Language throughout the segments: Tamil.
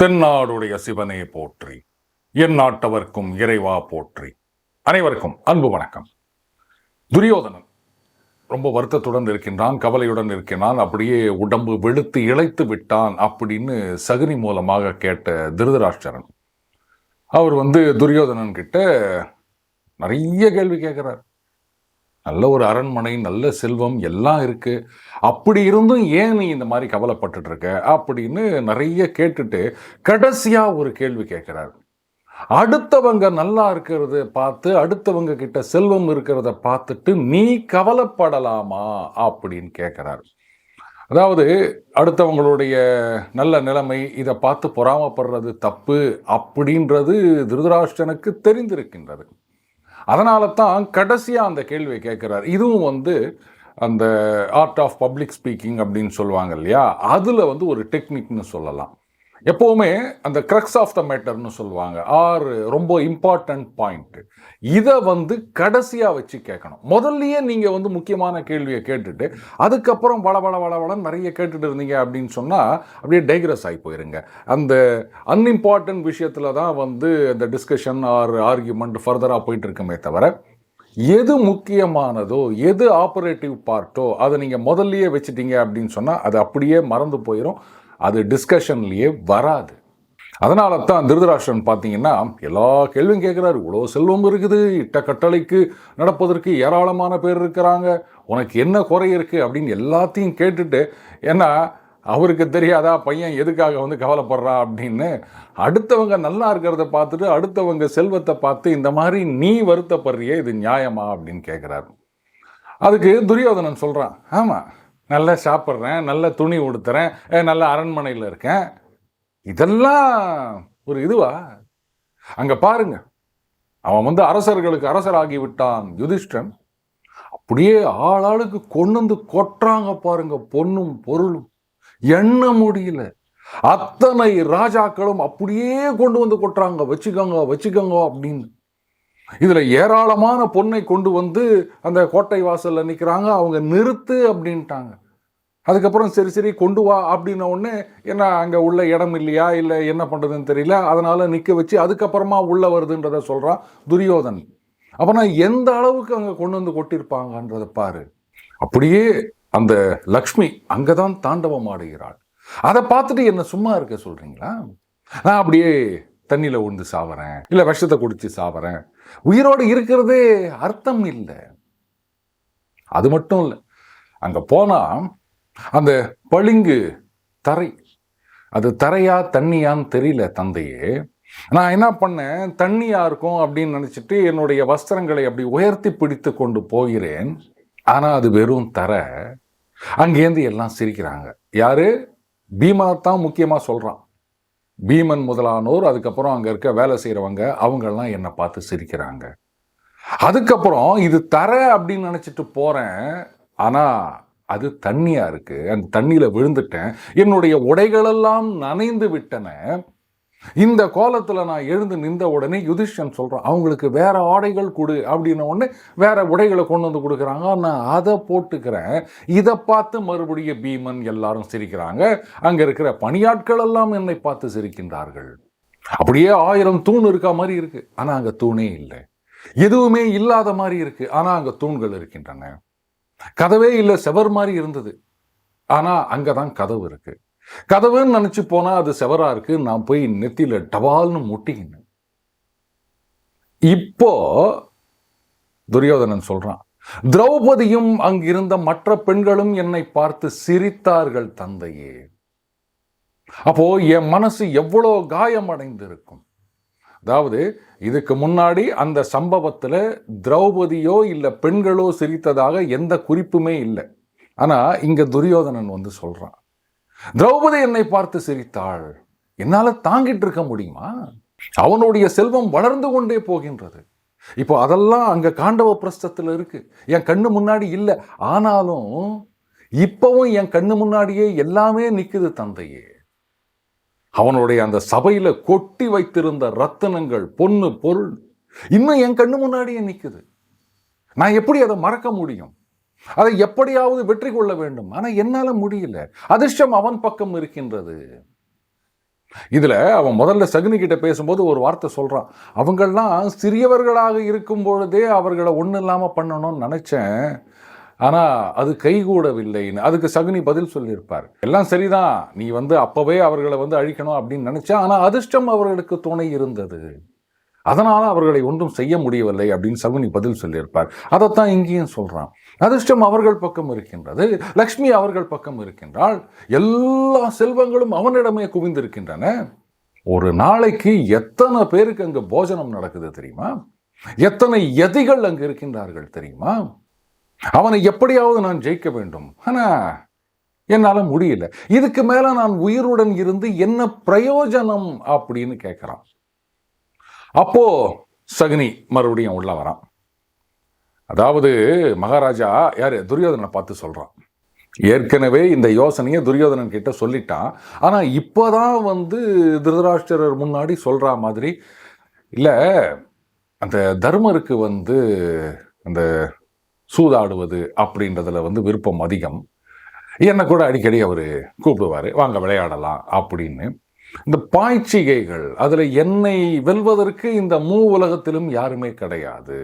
தென்னாடுடைய சிவனே போற்றி என் நாட்டவர்க்கும் இறைவா போற்றி. அனைவருக்கும் அன்பு வணக்கம். துரியோதனன் ரொம்ப வருத்தத்துடன் இருக்கின்றான் கவலையுடன் இருக்கின்றான் அப்படியே உடம்பு வெளுத்து இழைத்து விட்டான் அப்படின்னு சகுனி மூலமாக கேட்ட திருதராஷ்டிரன். அவர் வந்து துரியோதனன் கிட்ட நிறைய கேள்வி கேட்கிறார். நல்ல ஒரு அரண்மனை நல்ல செல்வம் எல்லாம் இருக்கு. அப்படி இருந்தும் ஏன் நீ இந்த மாதிரி கவலைப்பட்டுட்டு இருக்க அப்படின்னு நிறைய கேட்டுட்டு கடைசியா ஒரு கேள்வி கேட்கிறார். அடுத்தவங்க நல்லா இருக்கிறத பார்த்து அடுத்தவங்க கிட்ட செல்வம் இருக்கிறத பார்த்துட்டு நீ கவலைப்படலாமா? அப்படின்னு கேட்கிறார். அதாவது அடுத்தவங்களுடைய நல்ல நிலைமை இதை பார்த்து பொறாமப்படுறது தப்பு அப்படின்றது திருதராஷ்டனுக்கு தெரிந்திருக்கின்றது. அதனால தான் கடைசியாக அந்த கேள்வியை கேட்குறாரு. இதுவும் வந்து அந்த ஆர்ட் ஆஃப் பப்ளிக் ஸ்பீக்கிங் அப்படின்னு சொல்லுவாங்க இல்லையா? அதில் வந்து ஒரு டெக்னிக்னு சொல்லலாம். எப்போவுமே அந்த க்ரக்ஸ் ஆஃப் த மேட்டர்னு சொல்லுவாங்க. ஆர் ரொம்ப இம்பார்ட்டண்ட் பாயிண்ட்டு இதை வந்து கடைசியாக வச்சு கேட்கணும். முதல்லயே நீங்கள் வந்து முக்கியமான கேள்வியை கேட்டுட்டு அதுக்கப்புறம் வள வள வள வள நிறைய கேட்டுட்டு இருந்தீங்க அப்படின்னு சொன்னால் அப்படியே டைக்ரஸ் ஆகி போயிருங்க. அந்த அன்இம்பார்ட்டன்ட் விஷயத்தில் தான் வந்து அந்த டிஸ்கஷன் ஆர் ஆர்கியூமெண்ட் ஃபர்தராக போயிட்டு இருக்குமே தவிர எது முக்கியமானதோ எது ஆப்ரேட்டிவ் பார்ட்டோ அதை நீங்கள் முதல்லையே வச்சுட்டீங்க அப்படின்னு சொன்னால் அது அப்படியே மறந்து போயிடும் அது டிஸ்கஷன்லேயே வராது. அதனால தான் திருதராஷ்டிரன் பார்த்தீங்கன்னா எல்லா கேள்வியும் கேட்குறாரு. இவ்வளோ செல்வம் இருக்குது. இட்ட கட்டளைக்கு நடப்பதற்கு ஏராளமான பேர் இருக்கிறாங்க. உனக்கு என்ன குறை இருக்குது அப்படின்னு எல்லாத்தையும் கேட்டுட்டு ஏன்னா அவருக்கு தெரியாதா? பையன் எதுக்காக வந்து கவலைப்படுறா? அப்படின்னு அடுத்தவங்க நல்லா இருக்கிறத பார்த்துட்டு அடுத்தவங்க செல்வத்தை பார்த்து இந்த மாதிரி நீ வருத்தப்படுறியே இது நியாயமா? அப்படின்னு கேட்குறாரு. அதுக்கு துரியோதனன் சொல்கிறான் ஆமாம் நல்லா சாப்பிட்றேன் நல்ல துணி உடுத்துறேன் நல்ல அரண்மனையில் இருக்கேன். இதெல்லாம் ஒரு இதுவா? அங்கே பாருங்க. அவன் வந்து அரசர்களுக்கு அரசராகி விட்டான் யுதிஷ்டன் அப்படியே ஆளாளுக்கு கொண்டு வந்து கொட்டுறாங்க பாருங்க பொண்ணும் பொருளும். எண்ண முடியல. அத்தனை ராஜாக்களும் அப்படியே கொண்டு வந்து கொட்டுறாங்க வச்சுக்கோங்க வச்சுக்கோங்க அப்படின்னு. இதில் ஏராளமான பொண்ணை கொண்டு வந்து அந்த கோட்டை வாசலில் நிற்கிறாங்க. அவங்க நிறுத்து அப்படின்ட்டாங்க. அதுக்கப்புறம் சரி சரி கொண்டு வா அப்படின்ன உடனே என்ன அங்கே உள்ள இடம் இல்லையா? இல்லை என்ன பண்ணுறதுன்னு தெரியல. அதனால் நிற்க வச்சு அதுக்கப்புறமா உள்ளே வருதுன்றத சொல்கிறான் துரியோதன் அப்போனா எந்த அளவுக்கு அங்கே கொண்டு வந்து கொட்டியிருப்பாங்கன்றதை பாரு. அப்படியே அந்த லக்ஷ்மி அங்கதான் தாண்டவம் ஆடுகிறாள். அதை பார்த்துட்டு என்ன சும்மா இருக்க சொல்கிறீங்களா? நான் அப்படியே தண்ணியில உண்டு சாவறேன். இல்ல விஷத்தை குடிச்சு சாவறேன். உயிரோடு இருக்கிறதே அர்த்தம் இல்லை. அது மட்டும் இல்லை. அங்க போனா அந்த பளிங்கு தரை. அது தரையா தண்ணியான்னு தெரியல தந்தையே. நான் என்ன பண்ணேன்? தண்ணியா இருக்கும் அப்படின்னு நினைச்சிட்டு என்னுடைய வஸ்திரங்களை அப்படி உயர்த்தி பிடித்து கொண்டு போகிறேன். ஆனா அது வெறும் தரை. அங்கேருந்து எல்லாம் சிரிக்கிறாங்க. யாரு? பீமா தான் முக்கியமா சொல்றான். பீமன் முதலானோர் அதுக்கப்புறம் அங்கே இருக்க வேலை செய்கிறவங்க அவங்கெல்லாம் என்னை பார்த்து சிரிக்கிறாங்க. அதுக்கப்புறம் இது தர அப்படின்னு நினச்சிட்டு போகிறேன் ஆனால் அது தண்ணியாக இருக்குது அந்த தண்ணியில் விழுந்துட்டேன். என்னுடைய உடைகளெல்லாம் நனைந்து விட்டன. இந்த கோலத்தில் நான் எழுந்து நின்ற உடனே யுதிஷ்டன் சொல்கிறான் அவங்களுக்கு வேற ஆடைகள் கொடு அப்படின்ன உடனே வேற உடைகளை கொண்டு வந்து கொடுக்குறாங்க. நான் அதை போட்டுக்கிறேன். இதை பார்த்து மறுபடியும் பீமன் எல்லாரும் சிரிக்கிறாங்க. அங்கே இருக்கிற பணியாட்கள் எல்லாம் என்னை பார்த்து சிரிக்கின்றார்கள். அப்படியே ஆயிரம் தூண் இருக்கா மாதிரி இருக்குது ஆனால் அங்கே தூணே இல்லை. எதுவுமே இல்லாத மாதிரி இருக்குது ஆனால் அங்கே தூண்கள் இருக்கின்றன. கதவே இல்லை செவர் மாதிரி இருந்தது. ஆனால் அங்கே தான் கதவு இருக்குது கதவுன்னு நினச்சி போனா அது செவராக இருக்குது நான் போய் நெத்தியில டபால்னு முட்டிக்கினேன். இப்போ துரியோதனன் சொல்றான் திரௌபதியும் அங்கிருந்த மற்ற பெண்களும் என்னை பார்த்து சிரித்தார்கள் தந்தையே. அப்போ என் மனசு எவ்வளோ காயமடைந்திருக்கும்? அதாவது இதுக்கு முன்னாடி அந்த சம்பவத்துல திரௌபதியோ இல்லை பெண்களோ சிரித்ததாக எந்த குறிப்புமே இல்லை. ஆனா இங்க துரியோதனன் வந்து சொல்றான் திரௌபதி என்னை பார்த்து சிரித்தாள். என்னால தாங்கிட்டு இருக்க முடியுமா? அவனுடைய செல்வம் வளர்ந்து கொண்டே போகின்றது. இப்போ அதெல்லாம் அங்க காண்டவ பிரஸ்தத்தில் இருக்கு. என் கண்ணு முன்னாடி இல்லை. ஆனாலும் இப்பவும் என் கண்ணு முன்னாடியே எல்லாமே நிக்குது தந்தையே. அவனுடைய அந்த சபையில கொட்டி வைத்திருந்த ரத்தனங்கள் பொண்ணு பொருள் இன்னும் என் கண்ணு முன்னாடியே நிக்குது. நான் எப்படி அதை மறக்க முடியும்? அதை எப்படியாவது வெற்றி கொள்ள வேண்டும். ஆனால் என்னால் முடியல. அதிர்ஷ்டம் அவன் பக்கம் இருக்கின்றது. இதுல அவன் முதல்ல சகுனி கிட்ட பேசும்போது ஒரு வார்த்தை சொல்றான். அவங்கெல்லாம் சிறியவர்களாக இருக்கும் பொழுதே அவர்களை ஒன்றும் இல்லாமல் பண்ணணும்னு நினைச்சேன். ஆனா அது கைகூடவில்லைன்னு அதுக்கு சகுனி பதில் சொல்லியிருப்பார். எல்லாம் சரிதான். நீ வந்து அப்பவே அவர்களை வந்து அழிக்கணும் அப்படின்னு நினச்சேன். ஆனால் அதிர்ஷ்டம் அவர்களுக்கு துணை இருந்தது. அதனால் அவர்களை ஒன்றும் செய்ய முடியவில்லை அப்படின்னு சகுனி பதில் சொல்லியிருப்பார். அதைத்தான் இங்கேயும் சொல்றான். அதிர்ஷ்டம் அவர்கள் பக்கம் இருக்கின்றது லக்ஷ்மி அவர்கள் பக்கம் இருக்கின்றால் எல்லா செல்வங்களும் அவனிடமே குவிந்திருக்கின்றன. ஒரு நாளைக்கு எத்தனை பேருக்கு அங்கு போஜனம் நடக்குது தெரியுமா? எத்தனை எதிகள் அங்கு இருக்கின்றார்கள் தெரியுமா? அவனை எப்படியாவது நான் ஜெயிக்க வேண்டும். ஆனால் என்னால் முடியல. இதுக்கு மேலே நான் உயிருடன் இருந்து என்ன பிரயோஜனம் அப்படின்னு கேட்குறான். அப்போ சகுனி மறுபடியும் உள்ள வரான். அதாவது மகாராஜா யார்? துரியோதனை பார்த்து சொல்கிறான் ஏற்கனவே இந்த யோசனையை துரியோதனன் கிட்ட சொல்லிட்டான். இப்போ தான் வந்து திருதராஷ்டிரர் முன்னாடி சொல்கிற மாதிரி இல்லை அந்த தர்மருக்கு வந்து அந்த சூதாடுவது அப்படின்றதுல வந்து விருப்பம் அதிகம். என்னை கூட அடிக்கடி அவர் கூப்பிடுவார் வாங்க விளையாடலாம் அப்படின்னு. இந்த பாய்ச்சிகைகள் அதில் என்னை வெல்வதற்கு இந்த மூ உலகத்திலும் யாருமே கிடையாது.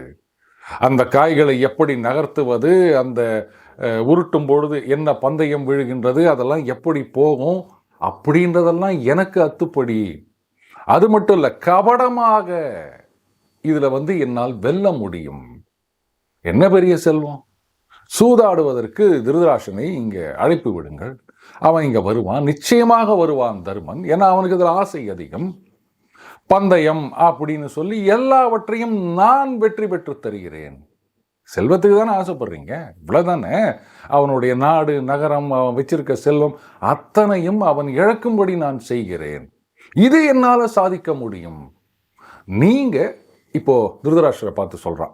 அந்த காய்களை எப்படி நகர்த்துவது அந்த உருட்டும் பொழுது என்ன பந்தயம் விழுகின்றது அதெல்லாம் எப்படி போகும் அப்படின்றதெல்லாம் எனக்கு அத்துப்படி. அது மட்டும் இல்லை கபடமாக இதில் வந்து என்னால் வெல்ல முடியும். என்ன பெரிய செல்வம்? சூதாடுவதற்கு திருதராசனை இங்கே அழைப்பு விடுங்கள். அவன் இங்கே வருவான் நிச்சயமாக வருவான் தருமன் ஏன்னா அவனுக்கு இதில் ஆசை அதிகம். பந்தயம் அப்படின்னு சொல்லி எல்லாவற்றையும் நான் வெற்றி பெற்று தருகிறேன். செல்வத்துக்கு தானே ஆசைப்படுறீங்க? இவ்வளோதானே அவனுடைய நாடு நகரம் அவன் வச்சிருக்க செல்வம் அத்தனையும் அவன் இழக்கும்படி நான் செய்கிறேன். இது என்னால் சாதிக்க முடியும்? நீங்கள் இப்போது திருதராஷ்டிரரை பார்த்து சொல்கிறான்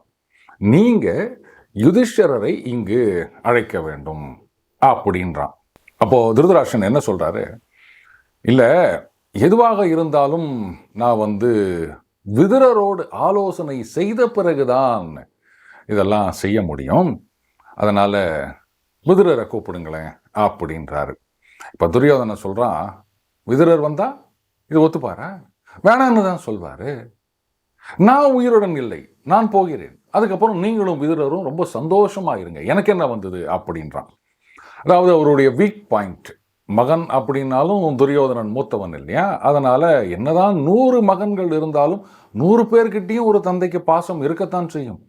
நீங்கள் யுதிஷ்டரரை இங்கு அழைக்க வேண்டும் அப்படின்றான். அப்போது திருதராஷ்டிரன் என்ன சொல்கிறாரு இல்லை எதுவாக இருந்தாலும் நான் வந்து விதுரரோடு ஆலோசனை செய்த பிறகுதான் இதெல்லாம் செய்ய முடியும். அதனால் விதுரரை கூப்பிடுங்களேன் அப்படின்றாரு. இப்போ துரியோதனை சொல்கிறான் விதுரர் வந்தால் இது ஒத்துப்பாரா? வேணான்னு தான் சொல்வார். நான் உயிருடன் இல்லை நான் போகிறேன். அதுக்கப்புறம் நீங்களும் விதுரரும் ரொம்ப சந்தோஷமாக இருங்க. எனக்கு என்ன வந்தது? அப்படின்றான். அதாவது அவருடைய வீக் பாயிண்ட் மகன் அப்படின்னாலும் துரியோதனன் மூத்தவன் இல்லையா? அதனால் என்னதான் நூறு மகன்கள் இருந்தாலும் நூறு பேர்கிட்டையும் ஒரு தந்தைக்கு பாசம் இருக்கத்தான் செய்யும்.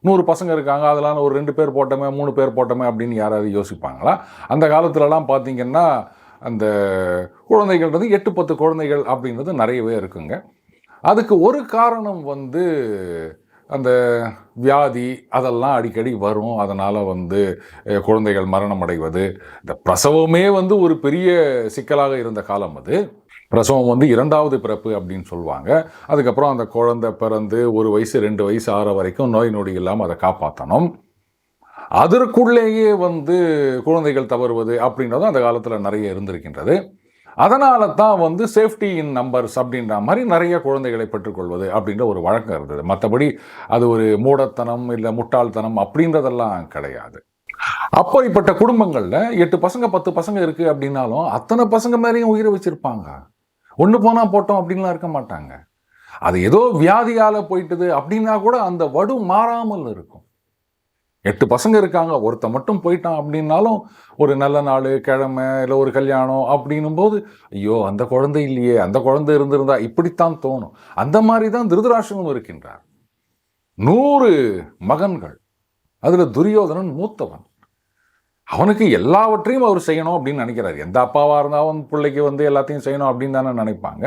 நூறு பசங்க இருக்காங்க அதெல்லாம் ஒரு ரெண்டு பேர் போட்டோமே மூணு பேர் போட்டோமே அப்படின்னு யாராவது யோசிப்பாங்களா? அந்த காலத்துலலாம் பார்த்திங்கன்னா அந்த குழந்தைகள்ன்றது எட்டு பத்து குழந்தைகள் அப்படின்றது நிறையவே இருக்குங்க. அதுக்கு ஒரு காரணம் வந்து அந்த வியாதி அதெல்லாம் அடிக்கடி வரும். அதனால் வந்து குழந்தைகள் மரணம் அடைவது இந்த பிரசவமே வந்து ஒரு பெரிய சிக்கலாக இருந்த காலம் அது. பிரசவம் வந்து இரண்டாவது பிறப்பு அப்படின்னு சொல்லுவாங்க. அதுக்கப்புறம் அந்த குழந்தை பிறந்து ஒரு வயசு ரெண்டு வயசு ஆற வரைக்கும் நோய் நொடி இல்லாமல் அதை காப்பாற்றணும் அதற்குள்ளேயே வந்து குழந்தைகள் தவறுவது அப்படின்றதும் அந்த காலத்தில் நிறைய இருந்திருக்கின்றது. அதனால தான் வந்து சேஃப்டி இன் நம்பர்ஸ் அப்படின்ற மாதிரி நிறைய குழந்தைகளை பெற்றுக்கொள்வது அப்படின்ற ஒரு வழக்கம் இருந்தது. மற்றபடி அது ஒரு மூடத்தனம் இல்லை முட்டாள்தனம் அப்படின்றதெல்லாம் கிடையாது. அப்படிப்பட்ட குடும்பங்களில் எட்டு பசங்க பத்து பசங்க இருக்கு அப்படின்னாலும் அத்தனை பசங்க மேலேயும் உயிரை வச்சிருப்பாங்க. ஒன்று போனால் போட்டோம் அப்படின்லாம் இருக்க மாட்டாங்க. அது ஏதோ வியாதியால் போயிட்டுது அப்படின்னா கூட அந்த வடு மாறாமல் இருக்கும். எட்டு பசங்க இருக்காங்க. ஒருத்த மட்டும் போயிட்டான் அப்படின்னாலும் ஒரு நல்ல நாள் கிழமை இல்லை ஒரு கல்யாணம் அப்படின்னும் போது ஐயோ அந்த குழந்தை இல்லையே அந்த குழந்தை இருந்திருந்தா இப்படித்தான் தோணும். அந்த மாதிரி தான் திருதராஷ்டிரமும் இருக்கின்றார். நூறு மகன்கள். அதில் துரியோதனன் மூத்தவன். அவனுக்கு எல்லாவற்றையும் அவர் செய்யணும் அப்படின்னு நினைக்கிறார். எந்த அப்பாவாக இருந்தாலும் பிள்ளைக்கு வந்து எல்லாத்தையும் செய்யணும் அப்படின்னு தானே நினைப்பாங்க.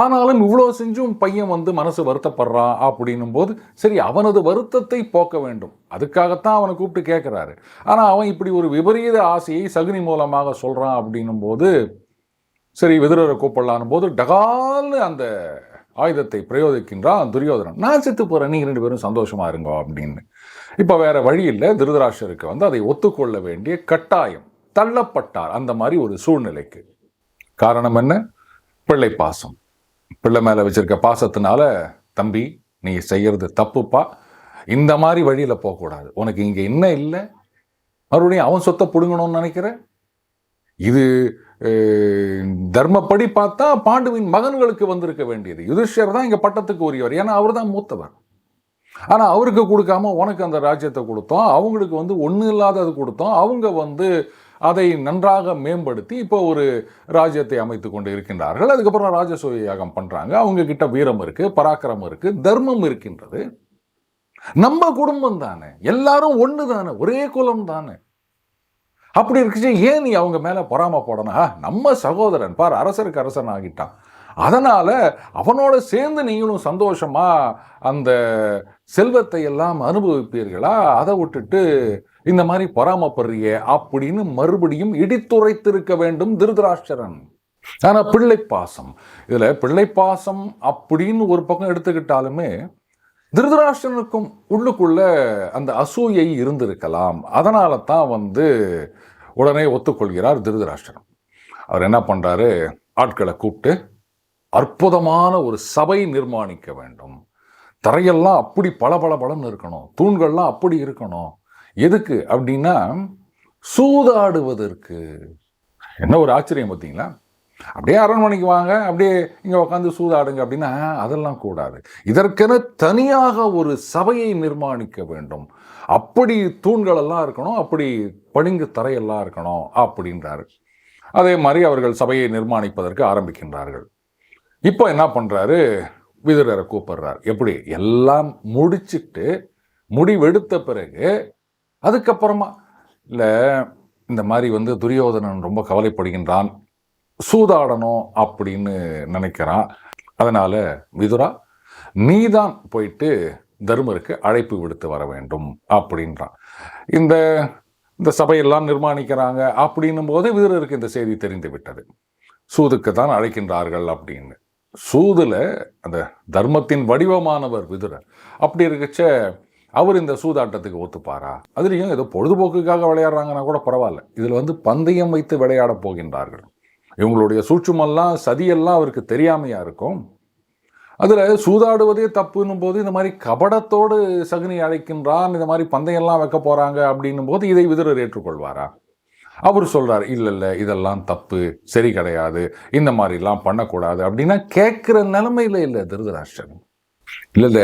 ஆனாலும் இவ்வளோ செஞ்சும் பையன் வந்து மனசு வருத்தப்படுறான் அப்படின்னும் போது சரி அவனது வருத்தத்தை போக்க வேண்டும். அதுக்காகத்தான் அவனை கூப்பிட்டு கேட்குறாரு ஆனால் அவன் இப்படி ஒரு விபரீத ஆசையை சகுனி மூலமாக சொல்கிறான் அப்படின்னும் போது சரி விதுரரை கூப்பிடலான் போது டகால்னு அந்த ஆயுதத்தை பிரயோகிக்கின்றான் துரியோதனன். நான் செத்து போகிறேன் நீங்கள் ரெண்டு பேரும் சந்தோஷமா இருங்கோ அப்படின்னு. இப்போ வேற வழி இல்லை. திருதராஷருக்கு வந்து அதை ஒத்துக்கொள்ள வேண்டிய கட்டாயம் தள்ளப்பட்டார் அந்த மாதிரி ஒரு சூழ்நிலைக்கு. காரணம் என்ன? பிள்ளை பாசம். பிள்ளை மேலே வச்சுருக்க பாசத்தினால தம்பி நீ செய்கிறது தப்புப்பா. இந்த மாதிரி வழியில் போகக்கூடாது. உனக்கு இங்கே என்ன இல்லை? மறுபடியும் அவன் சொத்தை பிடுங்கணும்னு நினைக்கிறேன் இது தர்மப்படி பார்த்தா பாண்டுவின் மகன்களுக்கு வந்திருக்க வேண்டியது. யுதிஷ்யர் தான் இங்கே பட்டத்துக்கு உரியவர். ஏன்னா அவர் தான் மூத்தவர். ஆனால் அவருக்கு கொடுக்காம உனக்கு அந்த ராஜ்யத்தை கொடுத்தோம். அவங்களுக்கு வந்து ஒன்றும் இல்லாதது கொடுத்தோம். அவங்க வந்து அதை நன்றாக மேம்படுத்தி இப்போ ஒரு ராஜ்யத்தை அமைத்து கொண்டு இருக்கின்றார்கள். அதுக்கப்புறம் ராஜசூய யாகம் பண்ணுறாங்க அவங்க கிட்ட வீரம் இருக்குது பராக்கிரமம் இருக்குது தர்மம் இருக்கின்றது. நம்ம குடும்பம் தானே. எல்லாரும் ஒன்று தானே. ஒரே குலம் தானே. அப்படி இருக்குச்சு. ஏன் நீ அவங்க மேலே பொறாம போடணும்? நம்ம சகோதரன் பார் அரசருக்கு அரசன் ஆகிட்டான் அதனால் அவனோட சேர்ந்து நீங்களும் சந்தோஷமாக அந்த செல்வத்தை எல்லாம் அனுபவிப்பீர்களா? அதை விட்டுட்டு இந்த மாதிரி பொறாமப்படுறியே அப்படின்னு மறுபடியும் இடித்துரைத்திருக்க வேண்டும் திருதராஷ்டிரன். ஆனால் பிள்ளை பாசம் பிள்ளைப்பாசம் பிள்ளை பாசம் அப்படின்னு ஒரு பக்கம் எடுத்துக்கிட்டாலுமே திருதராஷ்டிரனுக்கும் உள்ளுக்குள்ள அந்த அசூயை இருந்திருக்கலாம். அதனால தான் வந்து உடனே ஒத்துக்கொள்கிறார் திருதராஷ்டிரன். அவர் என்ன பண்ணுறாரு ஆட்களை கூப்பிட்டு அற்புதமான ஒரு சபை நிர்மாணிக்க வேண்டும். தரையெல்லாம் அப்படி பளபளபளன்னு இருக்கணும். தூண்கள்லாம் அப்படி இருக்கணும். எதுக்கு அப்படின்னா சூதாடுவதற்கு. என்ன ஒரு ஆச்சரியம் பார்த்தீங்களா? அப்படியே அரண்மனைக்கு வாங்க அப்படியே இங்கே உட்காந்து சூதாடுங்க அப்படின்னா அதெல்லாம் கூடாது. இதற்கென தனியாக ஒரு சபையை நிர்மாணிக்க வேண்டும். அப்படி தூண்களெல்லாம் இருக்கணும் அப்படி பளிங்கு தரையெல்லாம் இருக்கணும் அப்படின்றாரு. அதே மாதிரி அவர்கள் சபையை நிர்மாணிப்பதற்கு ஆரம்பிக்கின்றார்கள். இப்போ என்ன பண்ணுறாரு விதுரரை கூப்பிடுறார். எப்படி? எல்லாம் முடிச்சிட்டு முடிவெடுத்த பிறகு அதுக்கப்புறமா இல்லை இந்த மாதிரி வந்து துரியோதனன் ரொம்ப கவலைப்படுகின்றான் சூதாடணும் அப்படின்னு நினைக்கிறான். அதனால் விதுரா நீதான் போயிட்டு தர்மருக்கு அழைப்பு விடுத்து வர வேண்டும் அப்படின்றான். இந்த இந்த சபையெல்லாம் நிர்மாணிக்கிறாங்க அப்படின்னும் போது வீரருக்கு இந்த செய்தி தெரிந்து விட்டது. சூதுக்கு தான் அழைக்கின்றார்கள் அப்படின்னு. சூதுல அந்த தர்மத்தின் வடிவமானவர் விதுரர். அப்படி இருக்கச்ச அவர் இந்த சூதாட்டத்துக்கு ஒத்துப்பாரா? அதுலேயும் ஏதோ பொழுதுபோக்குக்காக விளையாடுறாங்கன்னா கூட பரவாயில்ல. இதில் வந்து பந்தயம் வைத்து விளையாட போகின்றார்கள். இவங்களுடைய சூட்சுமெல்லாம் சதியெல்லாம் அவருக்கு தெரியாமையாக இருக்கும். அதில் சூதாடுவதே தப்புன்னும் போது இந்த மாதிரி கபடத்தோடு சகுனி அழைக்கின்றான் இந்த மாதிரி பந்தயம்லாம் வைக்க போகிறாங்க அப்படின்னும் போது இதை விதுரர் ஏற்றுக்கொள்வாரா? அவர் சொல்கிறார் இல்ல இல்ல இதெல்லாம் தப்பு சரி கிடையாது இந்த மாதிரிலாம் பண்ணக்கூடாது அப்படின்னா கேட்குற நிலைமையில இல்லை திருதராஷ்டன் இல்ல இல்ல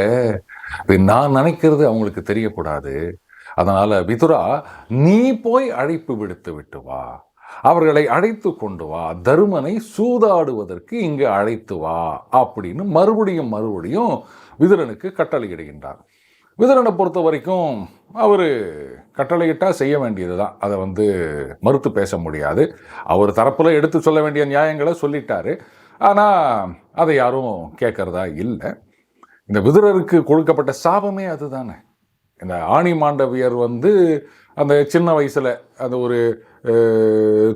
நான் நினைக்கிறது அவங்களுக்கு தெரியக்கூடாது. அதனால விதுரா நீ போய் அழைப்பு விடுத்து விட்டு வா. அவர்களை அழைத்து கொண்டு வா. தருமனை சூதாடுவதற்கு இங்கு அழைத்து வா அப்படின்னு மறுபடியும் மறுபடியும் விதுரனுக்கு கட்டளையிடுகின்றார். விதுரனை பொறுத்த வரைக்கும் அவர் கட்டளையிட்டால் செய்ய வேண்டியது தான் அதை வந்து மறுத்து பேச முடியாது. அவர் தரப்பில் எடுத்து சொல்ல வேண்டிய நியாயங்களை சொல்லிட்டாரு. ஆனால் அதை யாரும் கேட்கறதா இல்லை. இந்த விதுரருக்கு கொடுக்கப்பட்ட சாபமே அதுதானே. இந்த ஆணி மாண்டவியர் வந்து அந்த சின்ன வயசில் அந்த ஒரு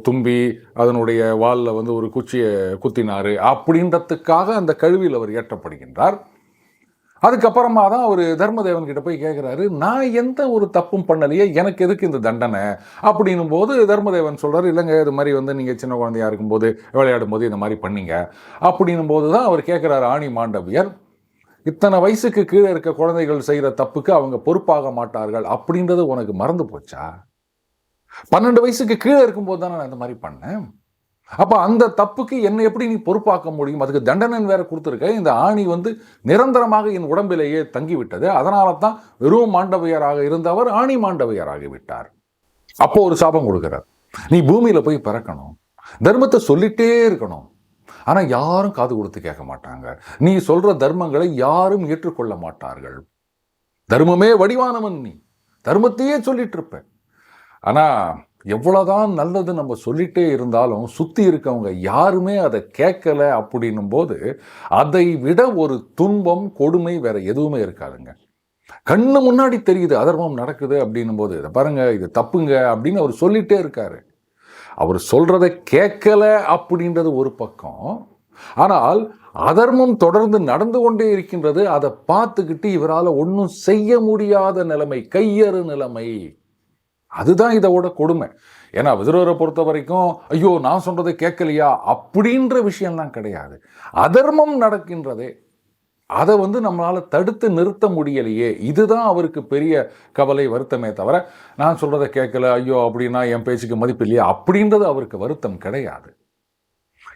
தும்பி அதனுடைய வாலில் வந்து ஒரு குச்சியை குத்தினாரு. அப்படின்றதுக்காக அந்த கழுவியில் அவர் ஏற்றப்படுகின்றார் அதுக்கப்புறமா தான் அவர் தர்மதேவன் கிட்ட போய் கேட்குறாரு நான் எந்த ஒரு தப்பும் பண்ணலையே எனக்கு எதுக்கு இந்த தண்டனை? அப்படின்னும் போது தர்மதேவன் சொல்கிறார் இல்லைங்க இது மாதிரி வந்து நீங்கள் சின்ன குழந்தையா இருக்கும்போது விளையாடும் போது இந்த மாதிரி பண்ணீங்க. அப்படின்னும் போது தான் அவர் கேட்குறாரு ஆணி மாண்டவியர் இத்தனை வயசுக்கு கீழே இருக்க குழந்தைகள் செய்கிற தப்புக்கு அவங்க பொறுப்பாக மாட்டார்கள் அப்படின்றது உனக்கு மறந்து போச்சா? பன்னெண்டு வயசுக்கு கீழே இருக்கும்போது தானே நான் இந்த மாதிரி பண்ணேன்? அப்போ அந்த தப்புக்கு என்னை எப்படி நீ பொறுப்பாக்க முடியும்? அதுக்கு தண்டனை வேற கொடுத்துருக்க. இந்த ஆணி வந்து நிரந்தரமாக என் உடம்பிலேயே தங்கிவிட்டது. அதனால தான் வெறும் மாண்டவையராக இருந்தவர் ஆணி மாண்டவையராகி விட்டார். அப்போ ஒரு சாபம் கொடுக்கிறார். நீ பூமியில போய் பிறக்கணும். தர்மத்தை சொல்லிட்டே இருக்கணும். ஆனா யாரும் காது கொடுத்து கேட்க மாட்டாங்க. நீ சொல்ற தர்மங்களை யாரும் ஏற்றுக்கொள்ள மாட்டார்கள். தர்மமே வடிவானவன் நீ. தர்மத்தையே சொல்லிட்டு இருப்ப ஆனா எவ்வளோதான் நல்லது நம்ம சொல்லிகிட்டே இருந்தாலும் சுற்றி இருக்கவங்க யாருமே அதை கேட்கல அப்படின்னும் போது அதை விட ஒரு துன்பம் கொடுமை வேறு எதுவுமே இருக்காதுங்க. கண்ணு முன்னாடி தெரியுது அதர்மம் நடக்குது அப்படின்னும் போது இதை பாருங்கள் இது தப்புங்க அப்படின்னு அவர் சொல்லிகிட்டே இருக்கார். அவர் சொல்கிறத கேட்கலை அப்படின்றது ஒரு பக்கம். ஆனால் அதர்மம் தொடர்ந்து நடந்து கொண்டே இருக்கின்றது அதை பார்த்துக்கிட்டு இவரால் ஒன்றும் செய்ய முடியாத நிலைமை கையறு நிலைமை. அதுதான் இதோட கொடுமை. ஏன்னா விதுரரை பொறுத்த வரைக்கும் ஐயோ நான் சொல்கிறதை கேட்கலையா? அப்படின்ற விஷயம்லாம் கிடையாது. அதர்மம் நடக்கின்றதே அதை வந்து நம்மளால் தடுத்து நிறுத்த முடியலையே. இதுதான் அவருக்கு பெரிய கவலை வருத்தமே தவிர நான் சொல்கிறத கேட்கல ஐயோ அப்படின்னா என் பேச்சுக்கு மதிப்பு இல்லையா? அப்படின்றது அவருக்கு வருத்தம் கிடையாது.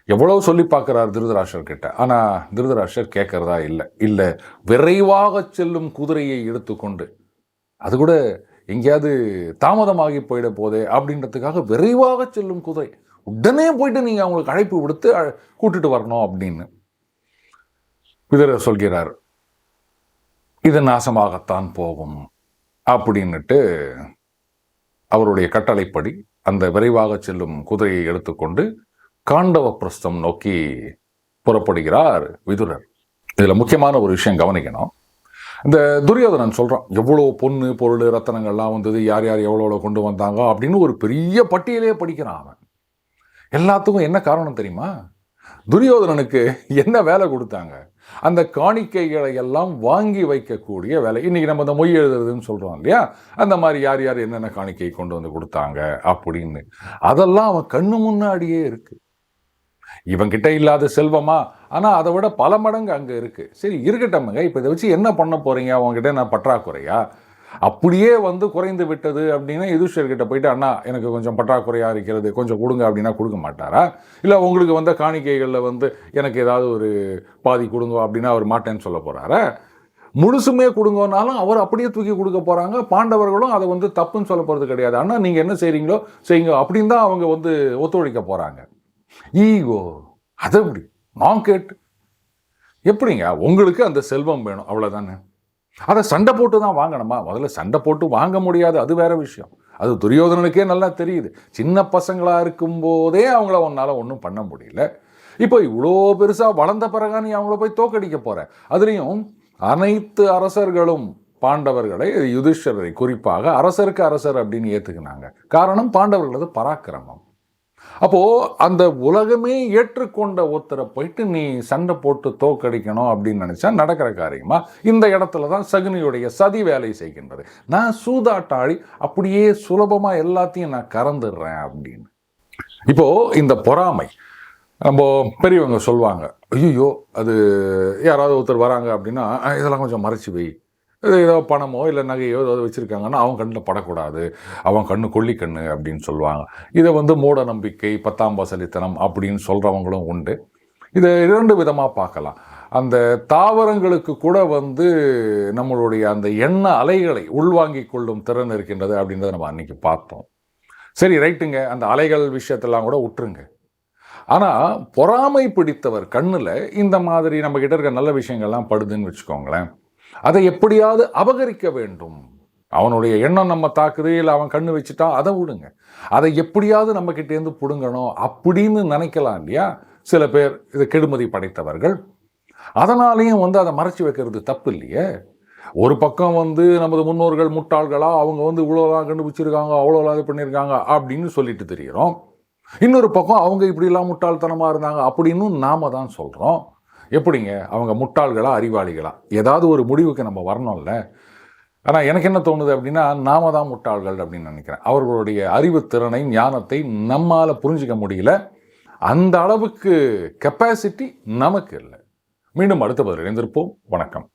எவ்வளோ சொல்லி பார்க்குறார் திருதராஷர் கிட்ட. ஆனால் திருதராஷர் கேட்குறதா இல்லை. இல்லை விரைவாக செல்லும் குதிரையை எடுத்துக்கொண்டு அது கூட எங்கேயாவது தாமதமாகி போயிட போதே அப்படின்றதுக்காக விரைவாக செல்லும் குதிரை. உடனே போயிட்டு நீங்கள் அவங்களுக்கு அழைப்பு விடுத்து அ- கூட்டிட்டு வரணும் அப்படின்னு விதுரர் சொல்கிறார். இது நாசமாகத்தான் போகும் அப்படின்னுட்டு அவருடைய கட்டளைப்படி அந்த விரைவாக செல்லும் குதிரையை எடுத்துக்கொண்டு காண்டவ பிரஸ்தம் நோக்கி புறப்படுகிறார் விதுரர். இதில் முக்கியமான ஒரு விஷயம் கவனிக்கணும். இந்த துரியோதனன் சொல்கிறான் எவ்வளோ பொண்ணு பொருள் ரத்தனங்கள்லாம் வந்தது யார் யார் எவ்வளோ எவ்வளோ கொண்டு வந்தாங்க? அப்படின்னு ஒரு பெரிய பட்டியலே படிக்கிறான் அவன். எல்லாத்துக்கும் என்ன காரணம் தெரியுமா? துரியோதனனுக்கு என்ன வேலை கொடுத்தாங்க? அந்த காணிக்கைகளை எல்லாம் வாங்கி வைக்கக்கூடிய வேலை. இன்றைக்கி நம்ம இந்த மொய் எழுதுறதுன்னு சொல்கிறோம் இல்லையா? அந்த மாதிரி யார் யார் என்னென்ன காணிக்கை கொண்டு வந்து கொடுத்தாங்க அப்படின்னு. அதெல்லாம் அவன் கண்ணு முன்னாடியே இருக்குது இவங்கிட்ட இல்லாத செல்வமா? ஆனால் அதை விட பல மடங்கு அங்கே இருக்குது சரி இருக்கட்டமுங்க. இப்போ இதை வச்சு என்ன பண்ண போகிறீங்க அவங்ககிட்ட நான் பற்றாக்குறையா? அப்படியே வந்து குறைந்து விட்டது அப்படின்னா யுதிஷ்டர் போயிட்டு அண்ணா எனக்கு கொஞ்சம் பற்றாக்குறையாக இருக்கிறது. கொஞ்சம் கொடுங்க அப்படின்னா கொடுக்க மாட்டாரா? இல்லை உங்களுக்கு வந்த காணிக்கைகளில் வந்து எனக்கு ஏதாவது ஒரு பாதி கொடுங்க அப்படின்னா அவர் மாட்டேன்னு சொல்ல போகிறாரா முழுசுமே கொடுங்கனாலும் அவர் அப்படியே தூக்கி கொடுக்க போகிறாங்க பாண்டவர்களும் அதை வந்து தப்புன்னு சொல்ல போகிறது கிடையாது. அண்ணா நீங்கள் என்ன செய்கிறீங்களோ செய்யுங்க. அப்படின்னு தான் அவங்க வந்து ஒத்துழைக்க போகிறாங்க ஈகோ அதை எப்படி நான் கேட்டு. எப்படிங்க? உங்களுக்கு அந்த செல்வம் வேணும் அவ்வளோதானே அதை சண்டை போட்டு தான் வாங்கணுமா? முதல்ல சண்டை போட்டு வாங்க முடியாது அது வேற விஷயம். அது துரியோதனனுக்கே நல்லா தெரியுது. சின்ன பசங்களாக இருக்கும்போதே அவங்கள உன்னால் ஒன்றும் பண்ண முடியல. இப்போ இவ்வளோ பெருசாக வளர்ந்த பிறகா நீ அவங்கள போய் தோக்கடிக்க போகிற அதுலேயும் அனைத்து அரசர்களும் பாண்டவர்களை யுதிஷ்டரை குறிப்பாக அரசருக்கு அரசர் அப்படின்னு ஏற்றுக்கினாங்க காரணம் பாண்டவர்களது பராக்கிரமம். அப்போது அந்த உலகமே ஏற்றுக்கொண்ட ஒருத்தரை போயிட்டு நீ சண்டை போட்டு தோக்கடிக்கணும் அப்படின்னு நினச்சா நடக்கிற காரியமா? இந்த இடத்துல தான் சகுனியுடைய சதி வேலை செய்கின்றது. நான் சூதாட்டாளி அப்படியே சுலபமாக எல்லாத்தையும் நான் கறந்துடுறேன் அப்படின்னு. இப்போது இந்த பொறாமை நம்ம பெரியவங்க சொல்லுவாங்க ஐயோ அது யாராவது ஒருத்தர் வராங்க அப்படின்னா இதெல்லாம் கொஞ்சம் மறைச்சு வை ஏதோ பணமோ இல்லை நகையோ ஏதாவது வச்சுருக்காங்கன்னா அவன் கண்ணில் படக்கூடாது. அவன் கண்ணு கொள்ளி கண்ணு அப்படின்னு சொல்லுவாங்க. இதை வந்து மூட நம்பிக்கை பத்தாம் வசலித்தனம் அப்படின்னு சொல்கிறவங்களும் உண்டு. இதை இரண்டு விதமாக பார்க்கலாம். அந்த தாவரங்களுக்கு கூட வந்து நம்மளுடைய அந்த எண்ண அலைகளை உள்வாங்கி கொள்ளும் திறன் இருக்கின்றது அப்படின்றத நம்ம அன்றைக்கி பார்த்தோம். சரி ரைட்டுங்க. அந்த அலைகள் விஷயத்தெல்லாம் கூட விட்டுருங்க ஆனால் பொறாமை பிடித்தவர் கண்ணில் இந்த மாதிரி நம்மக்கிட்ட இருக்க நல்ல விஷயங்கள்லாம் படுதுன்னு வச்சுக்கோங்களேன். அதை எப்படியாவது அபகரிக்க வேண்டும். அவனுடைய எண்ணம் நம்ம தாக்குது இல்லை அவன் கண்ணு வச்சுட்டான் அதை விடுங்க. அதை எப்படியாவது நம்ம கிட்டேருந்து பிடுங்கணும் அப்படின்னு நினைக்கலாம் இல்லையா? சில பேர் இது கெடுமதி படைத்தவர்கள். அதனாலேயும் வந்து அதை மறைச்சி வைக்கிறது தப்பு இல்லையே? ஒரு பக்கம் வந்து நமது முன்னோர்கள் முட்டாள்களா அவங்க வந்து இவ்வளோலாம் கண்டுபிடிச்சிருக்காங்க அவ்வளோலாம் இது பண்ணியிருக்காங்க அப்படின்னு சொல்லிட்டு தெரிகிறோம். இன்னொரு பக்கம் அவங்க இப்படிலாம் முட்டாள்தனமாக இருந்தாங்க அப்படின்னு நாம தான் சொல்கிறோம் எப்படிங்க? அவங்க முட்டாள்களா அறிவாளிகளா? ஏதாவது ஒரு முடிவுக்கு நம்ம வரணும்ல. ஆனால் எனக்கு என்ன தோணுது அப்படின்னா நாம தான் முட்டாள்கள் அப்படின்னு நினைக்கிறேன். அவர்களுடைய அறிவு திறனை ஞானத்தை நம்மால் புரிஞ்சிக்க முடியல. அந்த அளவுக்கு கெப்பாசிட்டி நமக்கு இல்லை. மீண்டும் அடுத்த பதில் இணைந்திருப்போம். வணக்கம்.